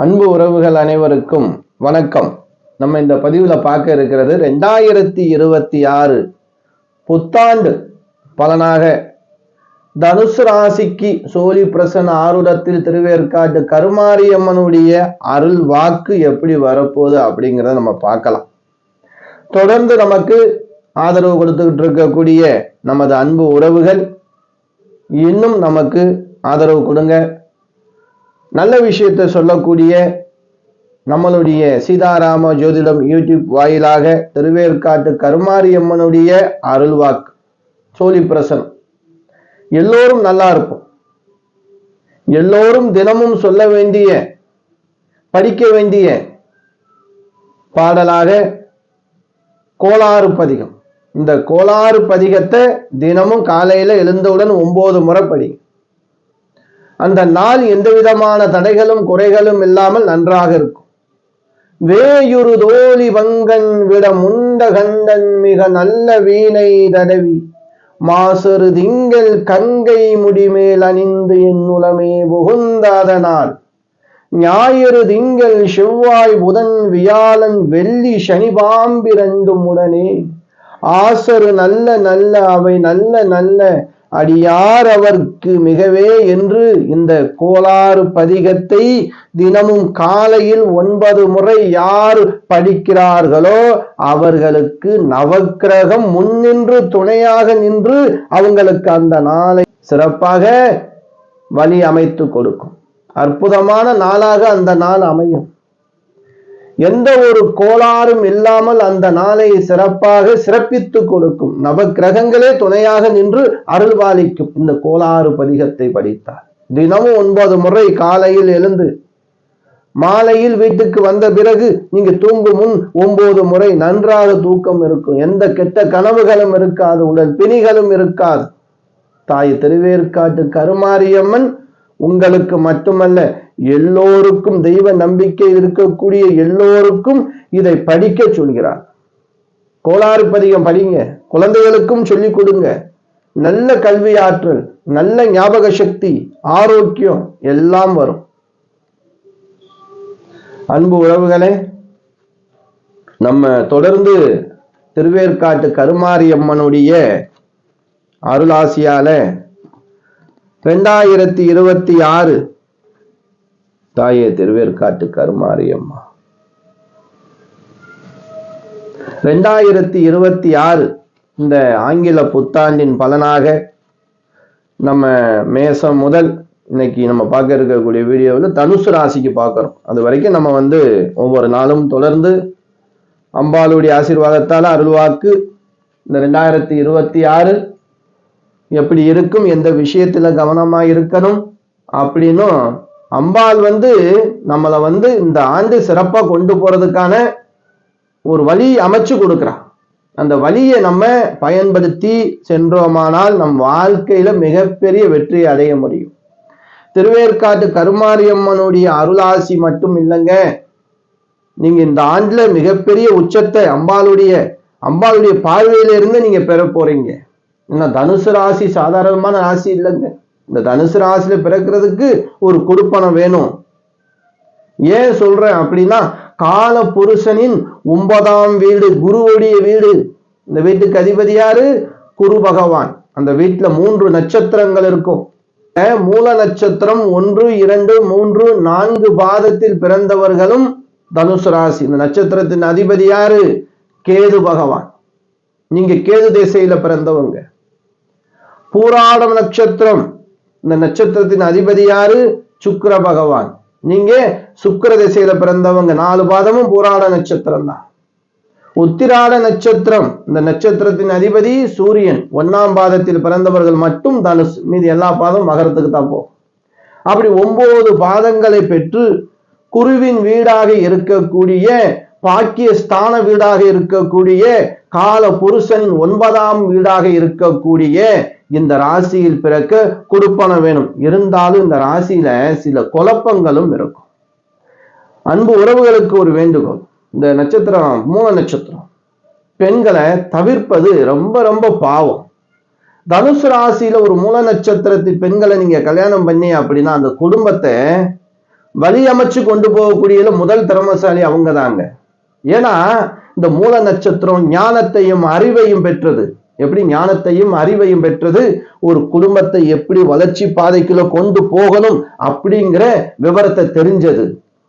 அன்பு உறவுகள் அனைவருக்கும் வணக்கம். நம்ம இந்த பதிவில் பார்க்க இருக்கிறது ரெண்டாயிரத்தி இருபத்தி ஆறு புத்தாண்டு பலனாக தனுசு ராசிக்கு சோழி பிரசன்ன ஆருடத்தில் திருவேற்காட்டு கருமாரியம்மனுடைய அருள் வாக்கு எப்படி வரப்போகுது அப்படிங்கிறத நம்ம பார்க்கலாம். தொடர்ந்து நமக்கு ஆதரவு கொடுத்துக்கிட்டு இருக்கக்கூடிய நமது அன்பு உறவுகள் இன்னும் நமக்கு ஆதரவு கொடுங்க. நல்ல விஷயத்தை சொல்லக்கூடிய நம்மளுடைய சீதாராம ஜோதிடம் யூடியூப் வாயிலாக திருவேற்காட்டு கருமாரியம்மனுடைய அருள்வாக்கு சோழி பிரசனம். எல்லோரும் நல்லா இருப்போம். எல்லோரும் தினமும் சொல்ல வேண்டிய படிக்க வேண்டிய பாடலாக கோளாறு பதிகம். இந்த கோளாறு பதிகத்தை தினமும் காலையில எழுந்தவுடன் ஒன்பது முறை படிங்க. அந்த நாள் எந்த விதமான தடைகளும் குறைகளும் இல்லாமல் நன்றாக இருக்கும். வேயுரு தோழி வங்கன் விட முண்ட கண்டன் மிக நல்ல வீணை தடவி மாசரு திங்கள் கங்கை முடிமேல் அணிந்து என் உலமே புகுந்தாதனால் ஞாயிறு திங்கள் செவ்வாய் புதன் வியாழன் வெள்ளி சனி பாம்பிரண்டும் உடனே ஆசரு நல்ல நல்ல அவை நல்ல நல்ல அடியார் அவர்க்கு மிகவே என்று இந்த கோளாறு பதிகத்தை தினமும் காலையில் ஒன்பது முறை யார் படிக்கிறார்களோ அவர்களுக்கு நவக்கிரகம் முன்னின்று துணையாக நின்று அவங்களுக்கு அந்த நாளை சிறப்பாக வழி அமைத்து கொடுக்கும். அற்புதமான நாளாக அந்த நாள் அமையும். எந்த ஒரு கோளாறும் இல்லாமல் அந்த நாளை சிறப்பாக சிறப்பித்து கொடுக்கும். நவ கிரகங்களே துணையாக நின்று அருள்வாளிக்கும் இந்த கோளாறு பதிகத்தை படித்தார். தினமும் ஒன்பது முறை காலையில் எழுந்து மாலையில் வீட்டுக்கு வந்த பிறகு நீங்க தூங்கும் முன் ஒன்பது முறை நன்றாக தூக்கம் இருக்கும். எந்த கெட்ட கனவுகளும் இருக்காது உடல் பிணிகளும் இருக்காது. தாய் திருவேற்காட்டு கருமாரியம்மன் உங்களுக்கு மட்டுமல்ல எல்லோருக்கும் தெய்வ நம்பிக்கை இருக்கக்கூடிய எல்லோருக்கும் இதை படிக்க சொல்கிறார். கோளாறு பதிகம் படிங்க. குழந்தைகளுக்கும் சொல்லிக் கொடுங்க. நல்ல கல்வி ஆற்றல் நல்ல ஞாபக சக்தி ஆரோக்கியம் எல்லாம் வரும். அன்பு உறவுகளே நம்ம தொடர்ந்து திருவேற்காட்டு கருமாரியம்மனுடைய அருளாசியால ரெண்டாயிரத்தி இருபத்தி ஆறு தாயே திருவேற்காட்டு கருமாரியம்மா. ரெண்டாயிரத்தி இருபத்தி ஆறு இந்த ஆங்கில புத்தாண்டின் பலனாக நம்ம மேசம் முதல் இன்னைக்கு நம்ம பார்க்க இருக்கக்கூடிய வீடியோவில் தனுசு ராசிக்கு பார்க்குறோம். அது வரைக்கும் நம்ம வந்து ஒவ்வொரு நாளும் தொடர்ந்து அம்பாளுடைய ஆசீர்வாதத்தால் அருள்வாக்கு. இந்த ரெண்டாயிரத்தி இருபத்தி ஆறு எப்படி இருக்கும் எந்த விஷயத்தில் கவனமாக இருக்கணும் அப்படின்னும் அம்பாள் வந்து நம்மளை வந்து இந்த ஆண்டு சிறப்பாக கொண்டு போறதுக்கான ஒரு வழி அமைச்சு கொடுக்குறான் அந்த வழியை நம்ம பயன்படுத்தி சென்றோமானால் நம் வாழ்க்கையில மிகப்பெரிய வெற்றி அடைய முடியும். திருவேற்காட்டு கருமாரியம்மனுடைய அருளாசி மட்டும் இல்லைங்க. நீங்க இந்த ஆண்டுல மிகப்பெரிய உச்சத்தை அம்பாளுடைய அம்பாளுடைய பார்வையிலிருந்து நீங்கள் நீங்க பெற போறீங்க. ஏன்னா தனுசு ராசி சாதாரணமான ராசி இல்லைங்க. இந்த தனுசு ராசியில பிறக்கிறதுக்கு ஒரு கொடுப்பணம் வேணும். ஏன் சொல்றேன் அப்படின்னா கால புருஷனின் ஒன்பதாம் வீடு குருவுடைய வீடு. இந்த வீட்டுக்கு அதிபதி யாரு? குரு பகவான். அந்த வீட்டுல மூன்று நட்சத்திரங்கள் இருக்கும். மூல நட்சத்திரம் ஒன்று இரண்டு மூன்று நான்கு பாதத்தில் பிறந்தவர்களும் தனுசு ராசி. இந்த நட்சத்திரத்தின் அதிபதி யாரு? கேது பகவான். நீங்க கேது திசையில பிறந்தவங்க. பூராடம் நட்சத்திரம் இந்த நட்சத்திரத்தின் அதிபதி யாரு? சுக்கர பகவான். நீங்க சுக்கர திசையில பிறந்தவங்க. நாலு பாதமும் புராட நட்சத்திரம் தான். உத்திராட நட்சத்திரம். இந்த நட்சத்திரத்தின் அதிபதி சூரியன். ஒன்னாம் பாதத்தில் பிறந்தவர்கள் மட்டும் தனுசு. மீது எல்லா பாதம் மகரத்துக்கு தான் போகும். அப்படி ஒன்பது பாதங்களை பெற்று குருவின் வீடாக இருக்கக்கூடிய பாக்கிய ஸ்தான வீடாக இருக்கக்கூடிய கால புருஷனின் ஒன்பதாம் வீடாக இருக்கக்கூடிய இந்த ராசியில் பிறக்க கொடுப்பன வேணும். இருந்தாலும் இந்த ராசியில சில குழப்பங்களும் இருக்கும். அன்பு உறவுகளுக்கு ஒரு வேண்டுகோள். இந்த நட்சத்திரம் மூல நட்சத்திரம். பெண்களை தவிர்ப்பது ரொம்ப ரொம்ப பாவம். தனுசு ராசியில ஒரு மூல நட்சத்திரத்து பெண்களை நீங்க கல்யாணம் பண்ணி அப்படின்னா அந்த குடும்பத்தை வழி அமைச்சு கொண்டு போகக்கூடிய முதல் திறமசாலி அவங்க தாங்க ஏன்னா இந்த மூல நட்சத்திரம் ஞானத்தையும் அறிவையும் பெற்றது. எப்படி ஞானத்தையும் அறிவையும் பெற்றது? ஒரு குடும்பத்தை எப்படி வளர்ச்சி பாதைக்குள்ள கொண்டு போகணும் அப்படிங்கிற விவரத்தை தெரிஞ்சது.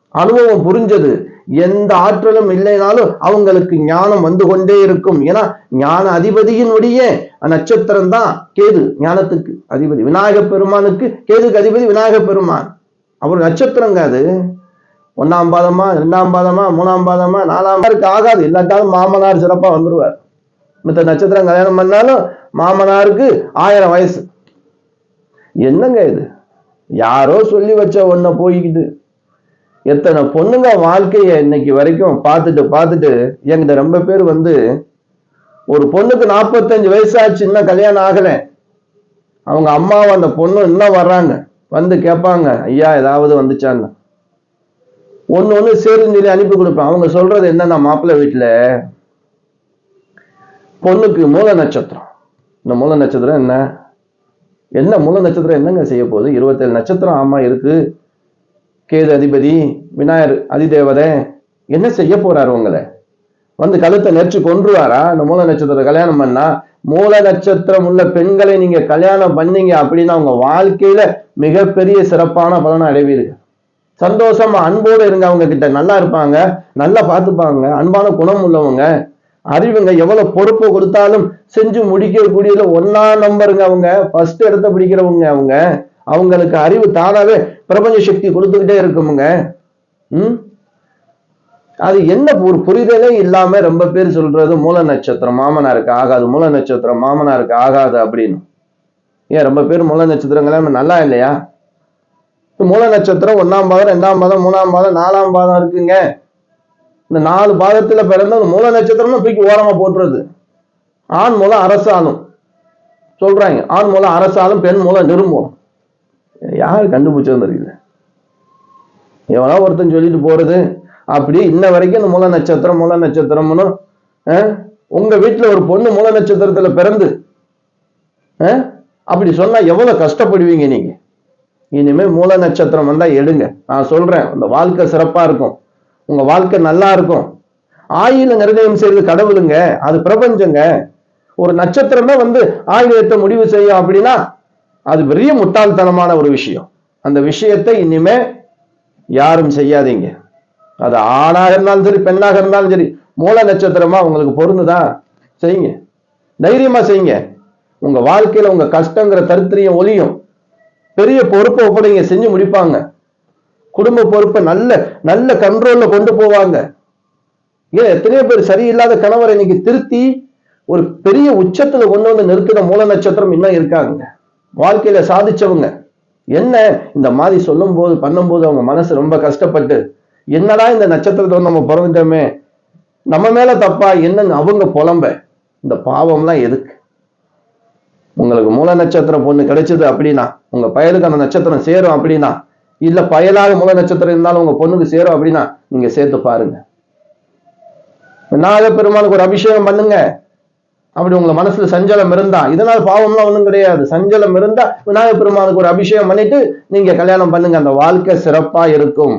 அனுபவம் புரிஞ்சது. எந்த ஆற்றலும் இல்லைனாலும் அவங்களுக்கு ஞானம் வந்து கொண்டே இருக்கும். ஏன்னா ஞான அதிபதியினுடைய நட்சத்திரம் தான் கேது ஞானத்துக்கு அதிபதி. விநாயக பெருமானுக்கு கேதுக்கு அதிபதி விநாயக பெருமான். அவர் நட்சத்திரங்க அது. ஒன்னாம் பாதமா ரெண்டாம் பாதமா மூணாம் பாதமா நாலாம் பாருக்கு ஆகாது. இல்லாட்டாலும் மாமனார் சிறப்பா வந்துருவார். மித்த நட்சத்திரம் கல்யாணம் பண்ணாலும் மாமனாருக்கு ஆயிரம் வயசு. என்னங்க இது? யாரோ சொல்லி வச்ச ஒன்ன போய்கிட்டு எத்தனை பொண்ணுங்க வாழ்க்கைய இன்னைக்கு வரைக்கும் பார்த்துட்டு பார்த்துட்டு என்கிட்ட ரொம்ப பேர் வந்து ஒரு பொண்ணுக்கு நாற்பத்தஞ்சு வயசாச்சு இன்னும் கல்யாணம் ஆகல. அவங்க அம்மாவும் அந்த பொண்ணு இன்னும் வர்றாங்க. வந்து கேட்பாங்க ஐயா ஏதாவது வந்துச்சான்னு. ஒன்று ஒன்று சரின்னு சொல்லி அனுப்பி கொடுப்பேன். அவங்க சொல்றது என்னன்னா மாப்பிள்ளை வீட்டில் பொண்ணுக்கு மூல நட்சத்திரம். இந்த மூல நட்சத்திரம் என்ன? என்ன மூல நட்சத்திரம் என்னங்க செய்ய போகுது? இருபத்தேழு நட்சத்திரம் ஆமா இருக்கு. கேது அதிபதி விநாயகர் அதிதேவதை என்ன செய்ய போறாரு உங்களை? வந்து கழுத்தை நெரிச்சு கொன்றுவாரா? இந்த மூல நட்சத்திரத்தை கல்யாணம் பண்ணா மூல நட்சத்திரம் உள்ள பெண்களை நீங்க கல்யாணம் பண்ணீங்க அப்படின்னா உங்க வாழ்க்கையில மிகப்பெரிய சிறப்பான பலனை அடைவீர்கள். சந்தோஷமா அன்போடு இருங்க அவங்க கிட்ட. நல்லா இருப்பாங்க நல்லா பார்த்துப்பாங்க அன்பான குணம் உள்ளவங்க. அறிவுங்க எவ்வளவு பொறுப்பு கொடுத்தாலும் செஞ்சு முடிக்கக்கூடியதுல ஒன்னா நம்பருங்க அவங்க. ஃபர்ஸ்ட் இடத்த பிடிக்கிறவங்க அவங்க. அவங்களுக்கு அறிவு தானாவே பிரபஞ்ச சக்தி கொடுத்துக்கிட்டே இருக்குமுங்க. ம்? அது என்ன ஒரு புரிதலே இல்லாம ரொம்ப பேர் சொல்றது மூல நட்சத்திரம் மாமனாருக்கு ஆகாது மூல நட்சத்திரம் மாமனாருக்கு ஆகாது அப்படின்னு. ஏன் ரொம்ப பேர் மூல நட்சத்திரங்களே நல்லா இல்லையா? மூல நட்சத்திரம் ஒன்னாம் பாதம் ரெண்டாம் பாதம் மூணாம் பாதம் நாலாம் பாதம் இருக்குங்க. இந்த நாலு பாதத்துல பிறந்த அந்த மூல நட்சத்திரம்னு தூக்கி ஓரமா போட்டுறது. ஆண் மூலம் அரசாலும் சொல்றாங்க ஆண் மூலம் அரசாலும் பெண் மூலம் நிரும்பும். யார் கண்டுபிடிச்சது இருக்குது எவனோ ஒருத்தன் சொல்லிட்டு போறது. அப்படி இன்ன வரைக்கும் இந்த மூல நட்சத்திரம் மூல நட்சத்திரம்னு உங்க வீட்டுல ஒரு பொண்ணு மூல நட்சத்திரத்துல பிறந்து அப்படி சொன்னா எவ்வளவு கஷ்டப்படுவீங்க நீங்க? இனிமே மூல நட்சத்திரம் வந்தா எடுங்க. நான் சொல்றேன் அந்த வாழ்க்கை சிறப்பா இருக்கும். உங்க வாழ்க்கை நல்லா இருக்கும். ஆயில நிர்ணயம் செய்யறது கடவுளுங்க அது பிரபஞ்சங்க. ஒரு நட்சத்திரமே வந்து ஆயுதத்தை முடிவு செய்யும் அப்படின்னா அது பெரிய முட்டாள்தனமான ஒரு விஷயம். அந்த விஷயத்தை இனிமே யாரும் செய்யாதீங்க. அது ஆணாக இருந்தாலும் சரி பெண்ணாக இருந்தாலும் சரி மூல நட்சத்திரமா உங்களுக்கு பொருந்துதான் செய்யுங்க. தைரியமா செய்யுங்க. உங்க வாழ்க்கையில உங்க கஷ்டங்கிற தருத்திரியம் ஒளியும். பெரிய பொறுப்பை ஒப்படைங்க செஞ்சு முடிப்பாங்க. குடும்ப பொறுப்பை நல்ல நல்ல கண்ட்ரோல்ல கொண்டு போவாங்க. ஏன் எத்தனையோ பேர் சரியில்லாத கணவரை இன்னைக்கு திருத்தி ஒரு பெரிய உச்சத்துல கொண்டு வந்து நிறுத்தின மூல நட்சத்திரம் இன்னும் இருக்காங்க. வாழ்க்கையில சாதிச்சவங்க. என்ன இந்த மாதிரி சொல்லும் போது பண்ணும்போது அவங்க மனசு ரொம்ப கஷ்டப்பட்டு என்னடா இந்த நட்சத்திரத்தை நம்ம பிறந்துட்டோமே? நம்ம மேல தப்பா? என்னன்னு அவங்க புலம்ப. இந்த பாவம்லாம் எதுக்கு? உங்களுக்கு மூல நட்சத்திரம் பொண்ணு கிடைச்சது அப்படின்னா உங்க பயலுக்கு அந்த நட்சத்திரம் சேரும் அப்படின்னா இல்ல பயலாக மூல நட்சத்திரம் இருந்தாலும் உங்க பொண்ணுக்கு சேரும் அப்படின்னா நீங்க சேர்த்து பாருங்க. நாக பெருமானுக்கு ஒரு அபிஷேகம் பண்ணுங்க. அப்படி உங்க மனசுல சஞ்சலம் இருந்தா இதனால பாவம்லாம் ஒன்றும் கிடையாது. சஞ்சலம் இருந்தா விநாயக பெருமானுக்கு ஒரு அபிஷேகம் பண்ணிட்டு நீங்க கல்யாணம் பண்ணுங்க. அந்த வாழ்க்கை சிறப்பா இருக்கும்.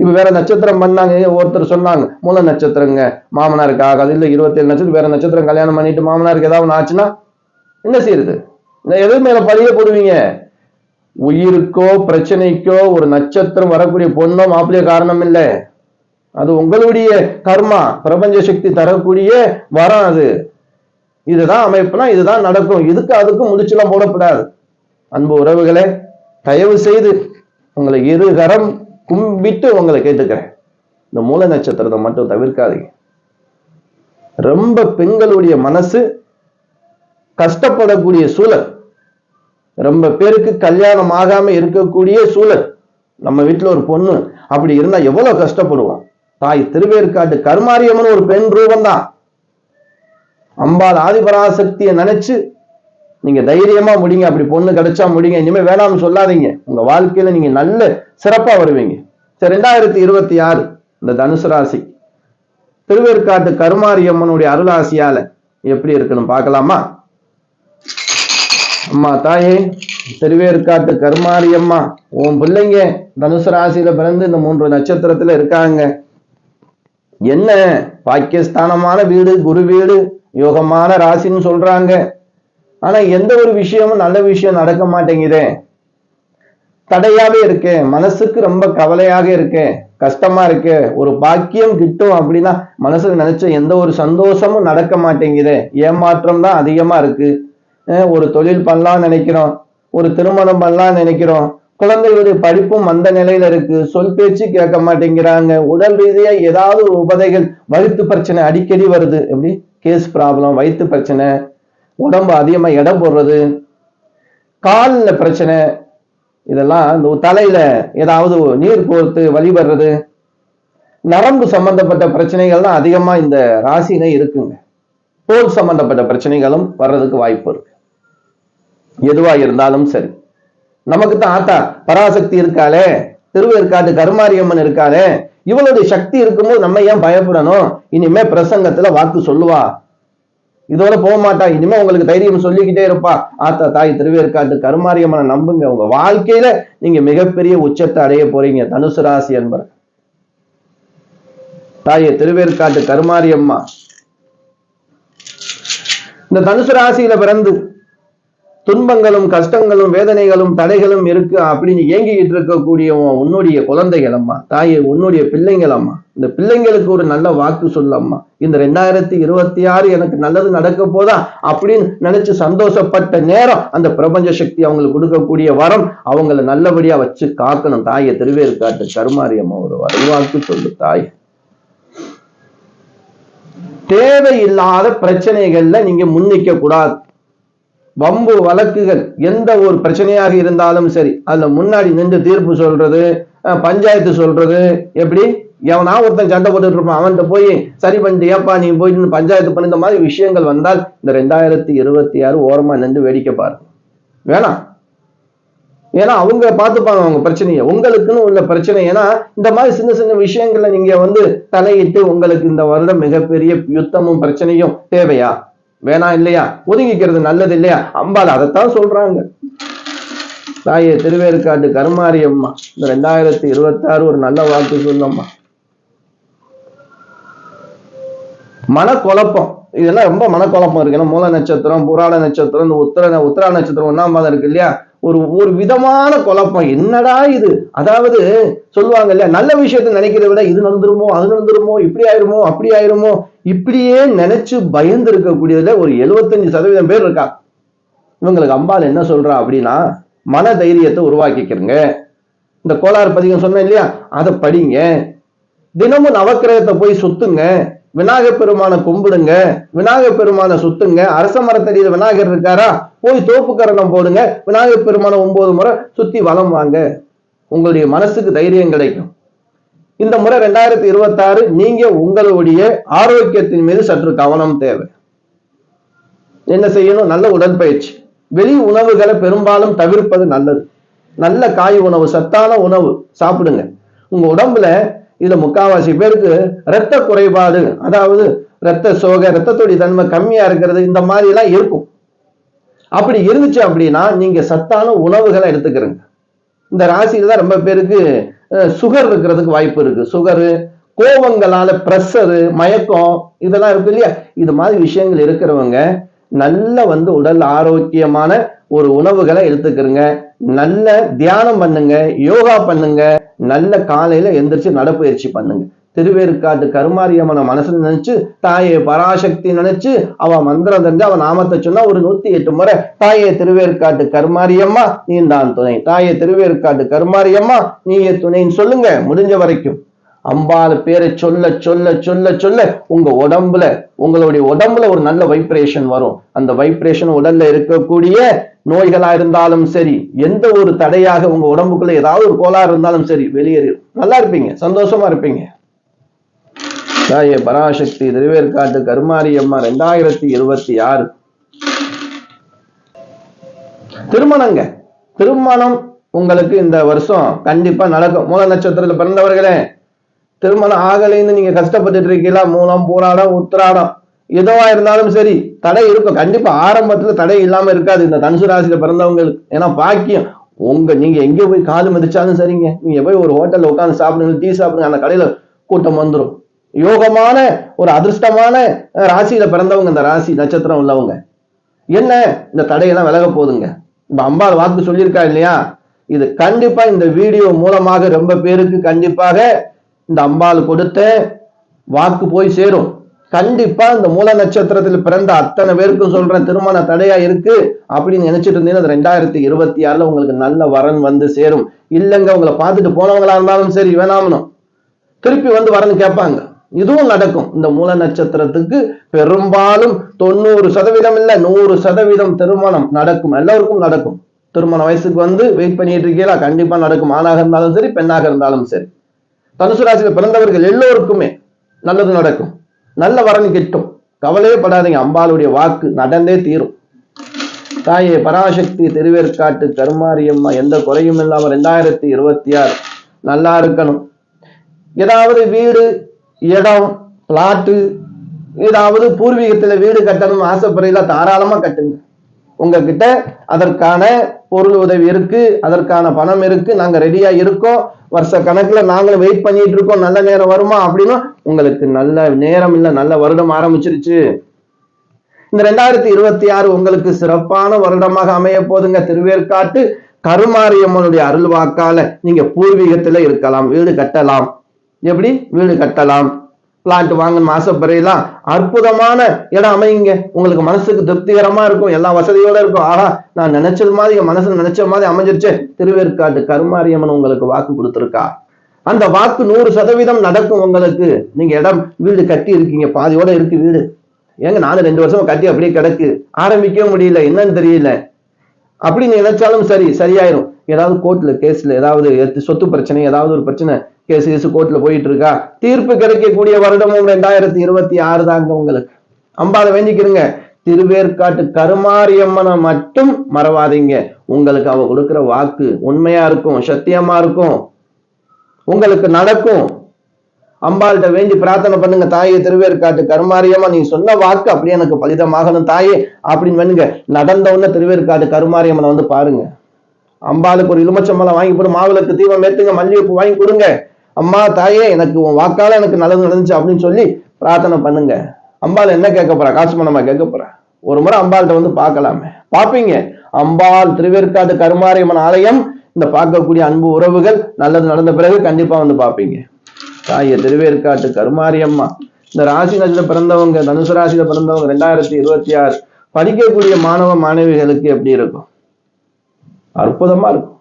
இப்ப வேற நட்சத்திரம் பண்ணாங்க ஒருத்தர் சொன்னாங்க மூல நட்சத்திரங்க மாமனாருக்கு ஆகாது. இல்ல இருபத்தேழு நட்சத்திரம் வேற நட்சத்திரம் கல்யாணம் பண்ணிட்டு மாமனாருக்கு ஏதாவது ஒண்ணு ஆச்சுன்னா என்ன செய்யறது? எது மேல பழிய போடுவீங்க? உயிருக்கோ பிரச்சனைக்கோ ஒரு நட்சத்திரம் வரக்கூடிய பொண்ணோ மாப்பிள்ளைய காரணம் இல்லை. அது உங்களுடைய கர்மா பிரபஞ்ச சக்தி தரக்கூடிய வரம் அது. இதுதான் அமைப்புனா இதுதான் நடக்கும். இதுக்கு அதுக்கும் முடிச்செல்லாம் போடக்கூடாது அன்பு உறவுகளே தயவு செய்து உங்களை இரு கரம் கும்பிட்டு உங்களை கேட்டுக்கிறேன். இந்த மூல நட்சத்திரத்தை மட்டும் தவிர்க்காதீங்க. ரொம்ப பெண்களுடைய மனசு கஷ்டப்படக்கூடிய சூழல். ரொம்ப பேருக்கு கல்யாணம் ஆகாம இருக்கக்கூடிய சூழல். நம்ம வீட்டுல ஒரு பொண்ணு அப்படி இருந்தா எவ்வளவு கஷ்டப்படுவோம் தாய் திருவேற்காட்டு கருமாரியம்மன் ஒரு பெண் ரூபம் தான் அம்பாள் ஆதிபராசக்தியை நினைச்சு நீங்க தைரியமா முடிங்க அப்படி பொண்ணு கிடைச்சா முடிங்க இனிமே வேணாம்னு சொல்லாதீங்க. உங்க வாழ்க்கையில நீங்க நல்ல சிறப்பா வருவீங்க. சரி ரெண்டாயிரத்தி இருபத்தி ஆறு இந்த தனுசு ராசி. திருவேற்காட்டு கருமாரியம்மனுடைய அருளாசியால எப்படி இருக்குன்னு பார்க்கலாமா? அம்மா தாயே திருவேற்காட்டு கருமாரியம்மா உன் பிள்ளைங்க தனுசு ராசியில பிறந்து இந்த மூன்று நட்சத்திரத்துல இருக்காங்க. என்ன பாக்கியஸ்தானமான வீடு குரு வீடு யோகமான ராசின்னு சொல்றாங்க. ஆனா எந்த ஒரு விஷயமும் நல்ல விஷயம் நடக்க மாட்டேங்குதே. தடையாவே இருக்கு மனசுக்கு ரொம்ப கவலையாக இருக்கு கஷ்டமா இருக்கே ஒரு பாக்கியம் கிட்டும் அப்படின்னா மனசுல நினைச்ச எந்த ஒரு சந்தோஷமும் நடக்க மாட்டேங்குதே. ஏமாற்றம் தான் அதிகமா இருக்கு. ஒரு தொழில் பண்ணலாம்னு நினைக்கிறோம். ஒரு திருமணம் பண்ணலாம் நினைக்கிறோம். குழந்தைகளுடைய படிப்பும் அந்த நிலையில இருக்கு. சொல் பேச்சு கேட்க மாட்டேங்கிறாங்க. உடல் ரீதியா ஏதாவது ஒரு உபதைகள் வயிற்று பிரச்சனை அடிக்கடி வருது. எப்படி? கேஸ் ப்ராப்ளம் வயிற்று பிரச்சனை உடம்பு அதிகமா இடம் போடுறது காலில் பிரச்சனை இதெல்லாம் இந்த தலையில ஏதாவது நீர் கோர்த்து வழிபடுறது நரம்பு சம்பந்தப்பட்ட பிரச்சனைகள்லாம் அதிகமா இந்த ராசியில இருக்குங்க. தோல் சம்பந்தப்பட்ட பிரச்சனைகளும் வர்றதுக்கு வாய்ப்பு இருக்கு. எதுவா இருந்தாலும் சரி. நமக்கு தான் ஆத்தா பராசக்தி இருக்காளே திருவேற்காட்டு கருமாரியம்மன் இருக்காளே இவளுடைய சக்தி இருக்கும்போது நம்ம ஏன் பயப்படணும்? இனிமே பிரசங்கத்துல வாக்கு சொல்லுவா. இதோட போக மாட்டா இனிமே உங்களுக்கு தைரியம் சொல்லிக்கிட்டே இருப்பா. ஆத்தா தாய் திருவேற்காட்டு கருமாரியம்மனை நம்புங்க. உங்க வாழ்க்கையில நீங்க மிகப்பெரிய உச்சத்தை அடைய போறீங்க தனுசு ராசி என்பர் தாயே திருவேற்காட்டு கருமாரியம்மா. இந்த தனுசு ராசியில பிறந்து துன்பங்களும் கஷ்டங்களும் வேதனைகளும் தடைகளும் இருக்கு அப்படின்னு ஏங்கிக்கிட்டு இருக்கக்கூடிய உன்னுடைய குழந்தைகள் அம்மா உன்னுடைய பிள்ளைங்கள் அம்மா. இந்த பிள்ளைங்களுக்கு ஒரு நல்ல வாக்கு சொல்லம்மா இந்த ரெண்டாயிரத்தி இருபத்தி ஆறு எனக்கு நல்லது நடக்க போதா அப்படின்னு நினைச்சு சந்தோஷப்பட்ட நேரம் அந்த பிரபஞ்ச சக்தி அவங்களுக்கு கொடுக்கக்கூடிய வரம் அவங்கள நல்லபடியா வச்சு காக்கணும். தாயை திருவேற்காட்டு கருமாரி அம்மா ஒரு வருவாக்கு சொல்லு தாய். தேவையில்லாத பிரச்சனைகள்ல நீங்க முன்னிக்க கூடாது வம்பு வழக்குகள் எந்த ஒரு பிரச்சனையாக இருந்தாலும் சரி அதுல முன்னாடி நின்று தீர்ப்பு சொல்றது பஞ்சாயத்து சொல்றது எப்படி? எவனா ஒருத்தன் சண்டை போட்டுட்டு இருப்பான் அவன்கிட்ட போய் சரி பண்ணிட்டு ஏப்பா நீ போயிட்டு பஞ்சாயத்து பண்ணி இந்த மாதிரி விஷயங்கள் வந்தால் இந்த ரெண்டாயிரத்தி இருபத்தி ஆறு ஓரமா நின்று வேடிக்கை பாருங்க வேணாம். ஏன்னா அவங்க பார்த்துப்பாங்க அவங்க பிரச்சனையை. உங்களுக்குன்னு உள்ள பிரச்சனை ஏன்னா இந்த மாதிரி சின்ன சின்ன விஷயங்கள்ல நீங்க வந்து தலையிட்டு உங்களுக்கு இந்த வருடம் மிகப்பெரிய யுத்தமும் பிரச்சனையும் தேவையா? வேணாம் இல்லையா? ஒதுங்கிக்கிறது நல்லது இல்லையா? அம்பாள் அதைத்தான் சொல்றாங்க. தாயே திருவேற்காட்டு கருமாரி அம்மா இந்த ரெண்டாயிரத்தி இருபத்தி ஆறு ஒரு நல்ல வாக்கு சொல்லம்மா. மனக்குழப்பம். இதெல்லாம் ரொம்ப மனக்குழப்பம் இருக்கு. ஏன்னா மூல நட்சத்திரம் புராண நட்சத்திரம் இந்த உத்தர உத்தரா நட்சத்திரம் ஒன்னாம் மாதம் இருக்கு இல்லையா? ஒரு ஒரு விதமான குழப்பம். என்னடா இது? அதாவது சொல்லுவாங்க இல்லையா நல்ல விஷயத்தை நினைக்கிறத விட இது நடந்துருமோ அது நடந்துருமோ இப்படி ஆயிருமோ அப்படி ஆயிருமோ இப்படியே நினைச்சு பயந்து இருக்கக்கூடியதுல ஒரு 75% சதவீதம் பேர் இருக்கா? இவங்களுக்கு அம்பாள் என்ன சொல்றா அப்படின்னா மன தைரியத்தை உருவாக்கிக்கிறங்க. இந்த கோளாறு பதிகம் சொன்னேன் இல்லையா? அதை படிங்க. தினமும் நவக்கிரகத்தை போய் சுத்துங்க. விநாயகர் பெருமானை கும்பிடுங்க. விநாயகர் பெருமானை சுத்துங்க. அரச மரத்தடியில விநாயகர் இருக்காரா? போய் தோப்பு கரணம் போடுங்க. விநாயகர் பெருமானை ஒன்பது முறை சுத்தி வளம் வாங்க. உங்களுடைய மனசுக்கு தைரியம் கிடைக்கும். இந்த முறை ரெண்டாயிரத்தி இருபத்தாறு நீங்க உங்களுடைய ஆரோக்கியத்தின் மீது சற்று கவனம் தேவை. என்ன செய்யணும்? நல்ல உடற்பயிற்சி. வெளி உணவுகளை பெரும்பாலும் தவிர்ப்பது நல்லது. நல்ல காய் உணவு சத்தான உணவு சாப்பிடுங்க. உங்க உடம்புல இதுல முக்காவாசி பேருக்கு இரத்த குறைபாடு அதாவது இரத்த சோகை இரத்தத்துடைய தன்மை கம்மியா இருக்கிறது இந்த மாதிரி எல்லாம் இருக்கும். அப்படி இருந்துச்சு அப்படின்னா நீங்க சத்தான உணவுகளை எடுத்துக்கிறங்க. இந்த ராசியில தான் ரொம்ப பேருக்கு சுகர் இருக்கிறதுக்கு வாய்ப்பு இருக்கு. சுகரு கோபங்களால ப்ரெஷரு மயக்கம் இதெல்லாம் இருக்கு இல்லையா? இது மாதிரி விஷயங்கள் இருக்கிறவங்க நல்ல வந்து உடல் ஆரோக்கியமான ஒரு உணவுகளை எடுத்துக்கிறங்க. நல்ல தியானம் பண்ணுங்க யோகா பண்ணுங்க. நல்ல காலையில எந்திரிச்சு நடைப்பயிற்சி பண்ணுங்க. திருவேற்காட்டு கருமாரியம்மனை மனசுல நினைச்சு தாயே பராசக்தி நினைச்சு அவ மந்திரம் தெரிஞ்சு அவன் நாமத்தை சொன்னா ஒரு நூத்தி எட்டு முறை தாயே திருவேற்காட்டு கருமாரியம்மா நீ தான் துணை. தாயே திருவேற்காட்டு கருமாரியம்மா நீயே துணைன்னு சொல்லுங்க முடிஞ்ச வரைக்கும். அம்பாள் பேரை சொல்ல சொல்ல சொல்ல சொல்ல உங்க உடம்புல உங்களுடைய உடம்புல ஒரு நல்ல வைப்ரேஷன் வரும். அந்த வைப்ரேஷன் உடல்ல இருக்கக்கூடிய நோய்களா இருந்தாலும் சரி எந்த ஒரு தடையாக உங்க உடம்புக்குள்ள ஏதாவது ஒரு கோளாறு இருந்தாலும் சரி வெளியேறிடும். நல்லா இருப்பீங்க சந்தோஷமா இருப்பீங்க. தாயே பராசக்தி திருவேற்காட்டு கருமாரி அம்மா ரெண்டாயிரத்தி இருபத்தி ஆறு. திருமணங்க. திருமணம் உங்களுக்கு இந்த வருஷம் கண்டிப்பா நடக்கும். மூல நட்சத்திரத்துல பிறந்தவர்களே திருமணம் ஆகலைன்னு நீங்க கஷ்டப்பட்டுட்டு இருக்கீங்களா? மூலம் பூராடம் உத்திராடம். எதுவா இருந்தாலும் சரி தடை இருக்கும். கண்டிப்பா ஆரம்பத்துல தடை இல்லாம இருக்காது இந்த தனுசு ராசியில பிறந்தவங்களுக்கு. ஏன்னா பாக்கியம். உங்க நீங்க எங்க போய் காது மிதிச்சாலும் சரிங்க. நீங்க போய் ஒரு ஹோட்டல்ல உட்காந்து சாப்பிடுங்க டீ சாப்பிடுங்க அந்த கடையில கூட்டம் வந்துடும் யோகமான ஒரு அதிர்ஷ்டமான ராசியில பிறந்தவங்க இந்த ராசி நட்சத்திரம் உள்ளவங்க. என்ன? இந்த தடையெல்லாம் விலக போகுதுங்க. இப்ப அம்பாள் வாக்கு சொல்லியிருக்கா இல்லையா? இது கண்டிப்பா இந்த வீடியோ மூலமாக ரொம்ப பேருக்கு கண்டிப்பாக இந்த அம்பாள் கொடுத்த வாக்கு போய் சேரும். கண்டிப்பா இந்த மூல நட்சத்திரத்தில் பிறந்த அத்தனை பேருக்கும் சொல்றேன் திருமண தடையா இருக்கு அப்படின்னு நினைச்சிட்டு இருந்தீங்கன்னா அது ரெண்டாயிரத்தி இருபத்தி ஆறுல உங்களுக்கு நல்ல வரன் வந்து சேரும். இல்லைங்க உங்களை பார்த்துட்டு போனவங்களா இருந்தாலும் சரி வேணாமனும். திருப்பி வந்து வரன்னு கேட்பாங்க. இதுவும் நடக்கும். இந்த மூல நட்சத்திரத்துக்கு பெரும்பாலும் தொண்ணூறு சதவீதம் இல்ல நூறு சதவீதம் திருமணம் நடக்கும். எல்லோருக்கும் நடக்கும். திருமண வயசுக்கு வந்து வெயிட் பண்ணிட்டு இருக்கீங்களா? கண்டிப்பா நடக்கும். ஆணாக இருந்தாலும் சரி பெண்ணாக இருந்தாலும் சரி. தனுசு ராசியில பிறந்தவர்கள் எல்லோருக்குமே நல்லது நடக்கும். நல்ல வரன் கிட்டும். கவலையே படாதீங்க. அம்பாளுடைய வாக்கு நடந்தே தீரும். தாயே பராசக்தி திருவேற்காட்டு கருமாரியம்மா எந்த குறையும் இல்லாம ரெண்டாயிரத்தி இருபத்தி ஆறு நல்லா இருக்கணும். ஏதாவது வீடு இடம் பிளாட்டு ஏதாவது பூர்வீகத்துல வீடு கட்டணும் ஆசைப்படுறீங்களா தாராளமா கட்டுங்க. உங்ககிட்ட அதற்கான பொருள் உதவி இருக்கு அதற்கான பணம் இருக்கு நாங்க ரெடியா இருக்கோம் வருஷ கணக்குல நாங்களும் வெயிட் பண்ணிட்டு இருக்கோம் நல்ல நேரம் வருமா அப்படின்னா உங்களுக்கு நல்ல நேரம் இல்ல நல்ல வருடம் ஆரம்பிச்சிருச்சு. இந்த ரெண்டாயிரத்தி இருபத்தி ஆறு உங்களுக்கு சிறப்பான வருடமாக அமைய போதுங்க திருவேற்காட்டு கருமாரியம்மனுடைய அருள் வாக்கால நீங்க பூர்வீகத்துல இருக்கலாம் வீடு கட்டலாம். எப்படி வீடு கட்டலாம்? பிளாட் வாங்கணும் ஆசைப்படுறீங்களா அற்புதமான இடம் அமையுங்க. உங்களுக்கு மனசுக்கு திருப்திகரமா இருக்கும் எல்லா வசதியோட இருக்கும். ஆஹா நான் நினைச்சது மாதிரி என் மனசு நினைச்ச மாதிரி அமைஞ்சிருச்சு. திருவேற்காட்டு கருமாரியம்மன் உங்களுக்கு வாக்கு கொடுத்துருக்கா. அந்த வாக்கு நூறு சதவீதம் நடக்கும் உங்களுக்கு. நீங்க இடம் வீடு கட்டி இருக்கீங்க. பாதியோட இருக்கு வீடு. ஏங்க நானும் ரெண்டு வருஷமா கட்டி அப்படியே கிடக்கு. ஆரம்பிக்கவே முடியல. என்னன்னு தெரியல. அப்படி நீ நினைச்சாலும் சரி சரியாயிரும். ஏதாவது கோர்ட்ல கேஸ்ல ஏதாவது எத்து- சொத்து பிரச்சனை ஏதாவது ஒரு பிரச்சனை கேஸ் கேஸ் கோர்ட்ல போயிட்டு இருக்கா தீர்ப்பு கிடைக்கக்கூடிய வருடமும் ரெண்டாயிரத்தி இருபத்தி ஆறு தாங்க உங்களுக்கு. அம்பாத வேண்டிக்கிறங்க திருவேற்காட்டு கருமாரியம்மனை மட்டும் மறவாதீங்க. உங்களுக்கு அவ கொடுக்குற வாக்கு உண்மையா இருக்கும் சத்தியமா இருக்கும். உங்களுக்கு நடக்கும். அம்பாள்கிட்ட வேண்டி பிரார்த்தனை பண்ணுங்க தாயே திருவேற்காட்டு கருமாரியம்மா நீ சொன்ன வாக்கு அப்படியே எனக்கு பலிதமாகணும் தாயே அப்படின்னு பண்ணுங்க நடந்த திருவேற்காட்டு கருமாரியம்மனை வந்து பாருங்க. அம்பாளுக்கு ஒரு இலுமச்சம்பளம் வாங்கி போடு மாவிளக்கு தீபம் ஏத்துங்க மல்லிகைப்பூ வாங்கி கொடுங்க. அம்மா தாயே எனக்கு உன் வாக்கால எனக்கு நல்லது நடந்துச்சு அப்படின்னு சொல்லி பிரார்த்தனை பண்ணுங்க. அம்பாள் என்ன கேட்க போறா? காசு மனமா கேட்க போறா? ஒரு முறை அம்பாள்கிட்ட வந்து பார்க்கலாமே. பார்ப்பீங்க. அம்பாள் திருவேற்காடு கருமாரியம்மன் ஆலயம் இந்த பார்க்கக்கூடிய அன்பு உறவுகள் நல்லது நடந்த பிறகு கண்டிப்பா வந்து பார்ப்பீங்க. தாய திருவேற்காட்டு கருமாரியம்மா. இந்த ராசி நட்சத்திர பிறந்தவங்க தனுசு ராசியில பிறந்தவங்க ரெண்டாயிரத்தி இருபத்தி ஆறு படிக்கக்கூடிய மாணவ மாணவிகளுக்கு எப்படி இருக்கும்? அற்புதமா இருக்கும்.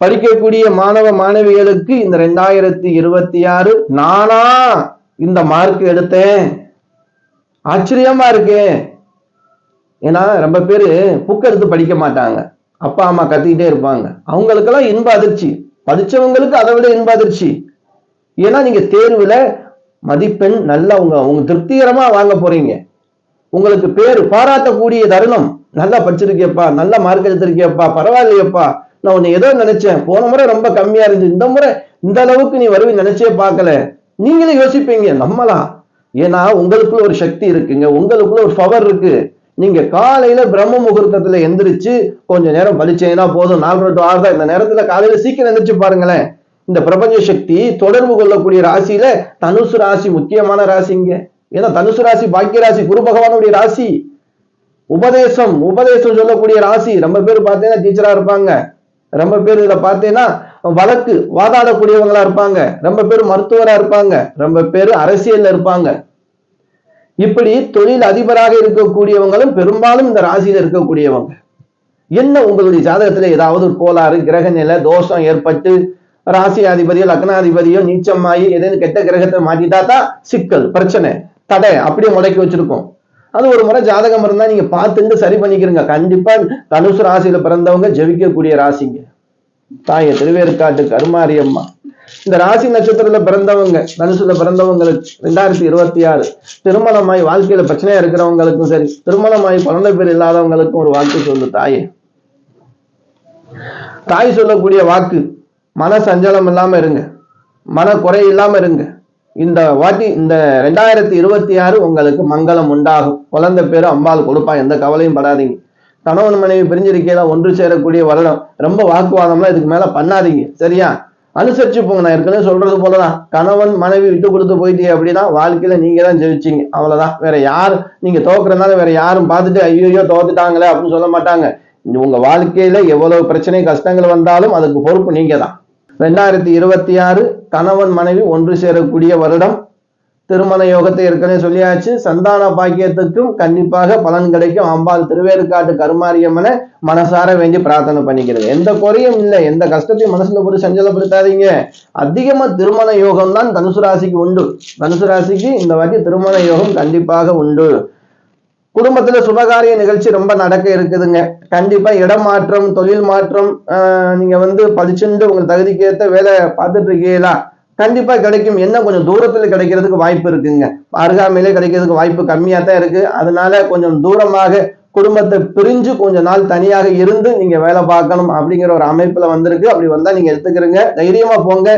படிக்கக்கூடிய மாணவ மாணவிகளுக்கு இந்த ரெண்டாயிரத்தி இருபத்தி ஆறு நானா இந்த மார்க் எடுத்தேன். ஆச்சரியமா இருக்கே. ஏன்னா ரொம்ப பேரு புக் எடுத்து படிக்க மாட்டாங்க. அப்பா அம்மா கத்திக்கிட்டே இருப்பாங்க. அவங்களுக்கெல்லாம் இன்ப அதிர்ச்சி. படிச்சவங்களுக்கு அதை விட இன்ப அதிர்ச்சி. ஏன்னா நீங்க தேர்வுல மதிப்பெண் நல்லா உங்க உங்க திருப்திகரமா வாங்க போறீங்க. உங்களுக்கு பேர் பாராட்டக்கூடிய தருணம். நல்லா படிச்சிருக்கியப்பா நல்ல மார்க் எடுத்திருக்கியப்பா பரவாயில்லையப்பா. நான் உன்னை ஏதோ நினைச்சேன். போன முறை ரொம்ப கம்மியா இருந்துச்சு. இந்த முறை இந்த அளவுக்கு நீ வருவி நினைச்சே பார்க்கல. நீங்களே யோசிப்பீங்க நம்மளா ஏன்னா உங்களுக்குள்ள ஒரு சக்தி இருக்குங்க. உங்களுக்குள்ள ஒரு பவர் இருக்கு. நீங்க காலையில பிரம்ம முகூர்த்தத்துல எந்திரிச்சு கொஞ்ச நேரம் பழிச்சேன்னா போதும். நாலு டு ஆறு தான் இந்த நேரத்துல காலையில சீக்கிரம் எந்திரிச்சு பாருங்களேன். இந்த பிரபஞ்ச சக்தி தொடர்பு கொள்ளக்கூடிய ராசியில தனுசு ராசி முக்கியமான ராசிங்க ஏன்னா தனுசு ராசி பாக்கிய ராசி குரு பகவானுடைய ராசி. உபதேசம் உபதேசம் சொல்லக்கூடிய ராசி. ரொம்ப பேர் பார்த்தீங்கன்னா டீச்சரா இருப்பாங்க. ரொம்ப பேர் இதுல பார்த்தீங்கன்னா வழக்கு வாதாடக்கூடியவங்களா இருப்பாங்க. ரொம்ப பேர் மருத்துவரா இருப்பாங்க. ரொம்ப பேர் அரசியல்ல இருப்பாங்க. இப்படி தொழில் அதிபராக இருக்கக்கூடியவங்களும் பெரும்பாலும் இந்த ராசியில இருக்கக்கூடியவங்க. என்ன உங்களுடைய ஜாதகத்துல ஏதாவது ஒரு கோளாறு கிரக நிலை தோஷம் ஏற்பட்டு ராசி அதிபதியோ லக்னாதிபதியோ நீச்சமாயி ஏதேனும் கெட்ட கிரகத்தை மாட்டிட்டா தான் சிக்கல் பிரச்சனை. தடை அப்படியே முடக்கி வச்சிருக்கோம். அது ஒரு முறை ஜாதகம் இருந்தா நீங்க பார்த்துட்டு சரி பண்ணிக்கிறீங்க கண்டிப்பா தனுசு ராசியில பிறந்தவங்க ஜெபிக்கக்கூடிய ராசிங்க. தாய திருவேற்காட்டு கருமாரி அம்மா. இந்த ராசி நட்சத்திரத்துல பிறந்தவங்க தனுசுல பிறந்தவங்களுக்கு ரெண்டாயிரத்தி இருபத்தி ஆறு திருமணமாய் வாழ்க்கையில பிரச்சனையா இருக்கிறவங்களுக்கும் சரி திருமணமாய் குழந்தை பேர் இல்லாதவங்களுக்கும் ஒரு வாக்கு சொல்லு தாயே. தாய் சொல்லக்கூடிய வாக்கு மன சஞ்சலம் இல்லாமல் இருங்க. மன குறை இல்லாமல் இருங்க. இந்த வாட்டி இந்த ரெண்டாயிரத்தி இருபத்தி ஆறு உங்களுக்கு மங்களம் உண்டாகும். குழந்தை பேர் அம்பாள் கொடுப்பா எந்த கவலையும் படாதீங்க. கணவன் மனைவி பிரிஞ்சிருக்கையில ஒன்று சேரக்கூடிய வருடம். ரொம்ப வாக்குவாதம்லாம் இதுக்கு மேல பண்ணாதீங்க. சரியா? அனுசரிச்சு போங்க. நான் ஏற்கனவே சொல்றது போலதான். கணவன் மனைவி விட்டு கொடுத்து போயிட்டீங்க அப்படின்னா வாழ்க்கையில நீங்க தான் ஜெயிச்சீங்க. அவ்வளவுதான். வேற யார் நீங்க தோக்குறதுனால வேற யாரும் பார்த்துட்டு ஐயோ தோத்துட்டாங்களே அப்படின்னு சொல்ல மாட்டாங்க. உங்க வாழ்க்கையில எவ்வளவு பிரச்சனை கஷ்டங்கள் வந்தாலும் அதுக்கு பொறுப்பு நீங்க தான் ரெண்டாயிரத்தி இருபத்தி ஆறு கணவன் மனைவி ஒன்று சேரக்கூடிய வருடம். திருமண யோகத்தை ஏற்கனவே சொல்லியாச்சு. சந்தான பாக்கியத்துக்கும் கண்டிப்பாக பலன் கிடைக்கும். அம்பாள் திருவேற்காட்டு கருமாரியம்மனை மனசார வேண்டி பிரார்த்தனை பண்ணிக்கிறது. எந்த குறையும் இல்லை. எந்த கஷ்டத்தையும் மனசுல போட்டு சஞ்சலப்படுத்தாதீங்க. அதிகமா திருமண யோகம் தான் தனுசு ராசிக்கு உண்டு. தனுசு ராசிக்கு இந்த வாட்டி திருமண யோகம் கண்டிப்பாக உண்டு. குடும்பத்துல சுபகாரிய நிகழ்ச்சி ரொம்ப நடக்க இருக்குதுங்க. கண்டிப்பா இடம் மாற்றம் தொழில் மாற்றம் நீங்க வந்து படிச்சுட்டு உங்க தகுதிக்கு ஏத்த வேலை பார்த்துட்டு இருக்கீங்களா கண்டிப்பா கிடைக்கும். என்ன கொஞ்சம் தூரத்துல கிடைக்கிறதுக்கு வாய்ப்பு இருக்குங்க. அருகாமையிலே கிடைக்கிறதுக்கு வாய்ப்பு கம்மியா தான் இருக்கு. அதனால கொஞ்சம் தூரமாக குடும்பத்தை பிரிஞ்சு கொஞ்ச நாள் தனியாக இருந்து நீங்க வேலை பார்க்கணும் அப்படிங்கிற ஒரு அமைப்புல வந்திருக்கு. அப்படி வந்தா நீங்க எடுத்துக்கிறீங்க. தைரியமா போங்க.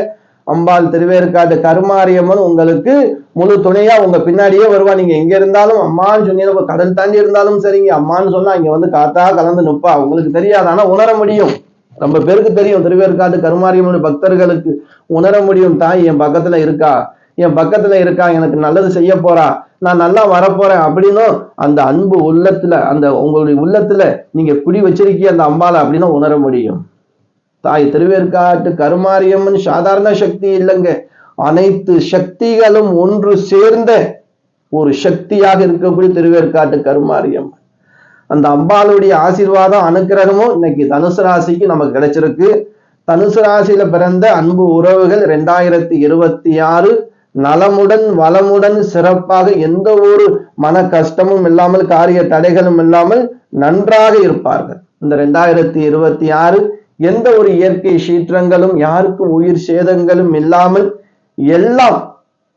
அம்பாள் திருவேற்காடு கருமாரியம்மன் உங்களுக்கு முழு துணையா உங்க பின்னாடியே வருவா. நீங்க எங்க இருந்தாலும் அம்மான்னு சொன்னீங்க கடல் தாண்டி இருந்தாலும் சரிங்க. அம்மான்னு சொன்னா இங்க வந்து காத்தா கலந்து நிற்பா உங்களுக்கு தெரியாது ஆனா உணர முடியும். ரொம்ப பேருக்கு தெரியும் திருவேற்காடு கருமாரியம்மன் பக்தர்களுக்கு உணர முடியும். தாய் என் பக்கத்துல இருக்கா? என் பக்கத்துல இருக்கா? எனக்கு நல்லது செய்ய போறா? நான் நல்லா வரப்போறேன் அப்படின்னும் அந்த அன்பு உள்ளத்துல அந்த உங்களுடைய உள்ளத்துல நீங்க குடி வச்சிருக்கீங்க அந்த அம்பால அப்படின்னு உணர முடியும். தாய் திருவேற்காட்டு கருமாரியம்மன் சாதாரண சக்தி இல்லைங்க. அனைத்து சக்திகளும் ஒன்று சேர்ந்த ஒரு சக்தியாக இருக்கக்கூடிய திருவேற்காட்டு கருமாரியம்மன். அந்த அம்பாளுடைய ஆசீர்வாதம் அனுக்கிரகமும் இன்னைக்கு தனுசு ராசிக்கு நமக்கு கிடைச்சிருக்கு. தனுசு ராசியில பிறந்த அன்பு உறவுகள் ரெண்டாயிரத்தி இருபத்தி ஆறு நலமுடன் வளமுடன் சிறப்பாக எந்த ஒரு மன கஷ்டமும் இல்லாமல் காரிய தடைகளும் இல்லாமல் நன்றாக இருப்பார்கள். இந்த ரெண்டாயிரத்தி இருபத்தி ஆறு எந்த ஒரு இயற்கை சீற்றங்களும் யாருக்கும் உயிர் சேதங்களும் இல்லாமல் எல்லாம்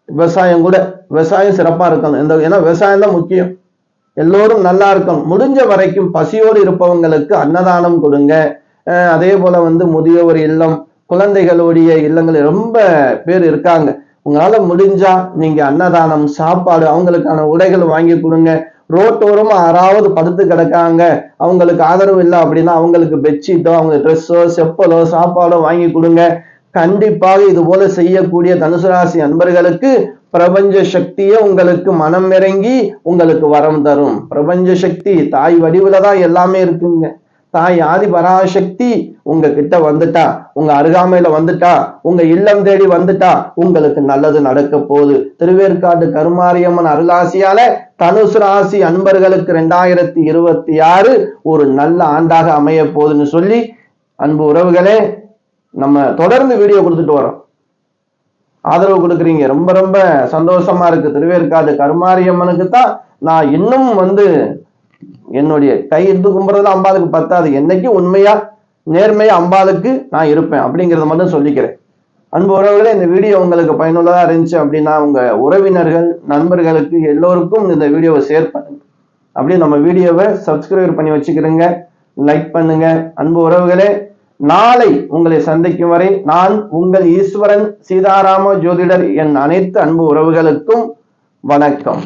விவசாயம் கூட விவசாயம் சிறப்பா இருக்கணும். இந்த ஏன்னா விவசாயம் தான் முக்கியம். எல்லோரும் நல்லா இருக்கணும். முடிஞ்ச வரைக்கும் பசியோடு இருப்பவங்களுக்கு அன்னதானம் கொடுங்க. அதே போல வந்து முதியோர் இல்லம் குழந்தைகளுடைய இல்லங்கள் ரொம்ப பேர் இருக்காங்க. உங்களால முடிஞ்சா நீங்க அன்னதானம் சாப்பாடு அவங்களுக்கான உடைகள் வாங்கி கொடுங்க. ரோட்டோரம் யாராவது படுத்து கிடக்காங்க அவங்களுக்கு ஆதரவு இல்லை அப்படின்னா அவங்களுக்கு பெட்ஷீட்டோ அவங்க ட்ரெஸ்ஸோ செப்பலோ சாப்பாடோ வாங்கி கொடுங்க. கண்டிப்பாக இது போல செய்யக்கூடிய தனுசு ராசி அன்பர்களுக்கு பிரபஞ்ச சக்தியே உங்களுக்கு மனம் இறங்கி உங்களுக்கு வரம் தரும். பிரபஞ்ச சக்தி தாய் வடிவுல தான் எல்லாமே இருக்குங்க. தாய் ஆதி பராசக்தி உங்க கிட்ட வந்துட்டா உங்க அருகாமையில வந்துட்டா உங்க இல்லம் தேடி வந்துட்டா உங்களுக்கு நல்லது நடக்க போகுது. திருவேற்காடு கருமாரியம்மன் அருளாசியால தனுசு ராசி அன்பர்களுக்கு ரெண்டாயிரத்தி இருபத்தி ஆறு ஒரு நல்ல ஆண்டாக அமைய போகுதுன்னு சொல்லி அன்பு உறவுகளே நம்ம தொடர்ந்து வீடியோ கொடுத்துட்டு வரோம். ஆதரவு கொடுக்குறீங்க. ரொம்ப ரொம்ப சந்தோஷமா இருக்கு. திருவேற்காடு கருமாரியம்மனுக்கு தான் நான் இன்னும் வந்து என்னுடைய கை எடுத்து அம்பாளுக்கு பத்தாது. என்னைக்கு உண்மையா நேர்மையா அம்பாளுக்கு நான் இருப்பேன் அப்படிங்கறத மட்டும் சொல்லிக்கிறேன். அன்பு உறவுகளே இந்த வீடியோ உங்களுக்கு பயனுள்ளதா இருந்துச்சு அப்படின்னா உங்க உறவினர்கள் நண்பர்களுக்கு எல்லோருக்கும் இந்த வீடியோவை ஷேர் பண்ணுங்க. அப்படியே நம்ம வீடியோவை சப்ஸ்கிரைப் பண்ணி வச்சுக்கிறேங்க. லைக் பண்ணுங்க. அன்பு உறவுகளே நாளை உங்களை சந்திக்கும் வரை நான் உங்கள் ஈஸ்வரன் சீதாராம ஜோதிடர் என் அனைத்து அன்பு உறவுகளுக்கும் வணக்கம்.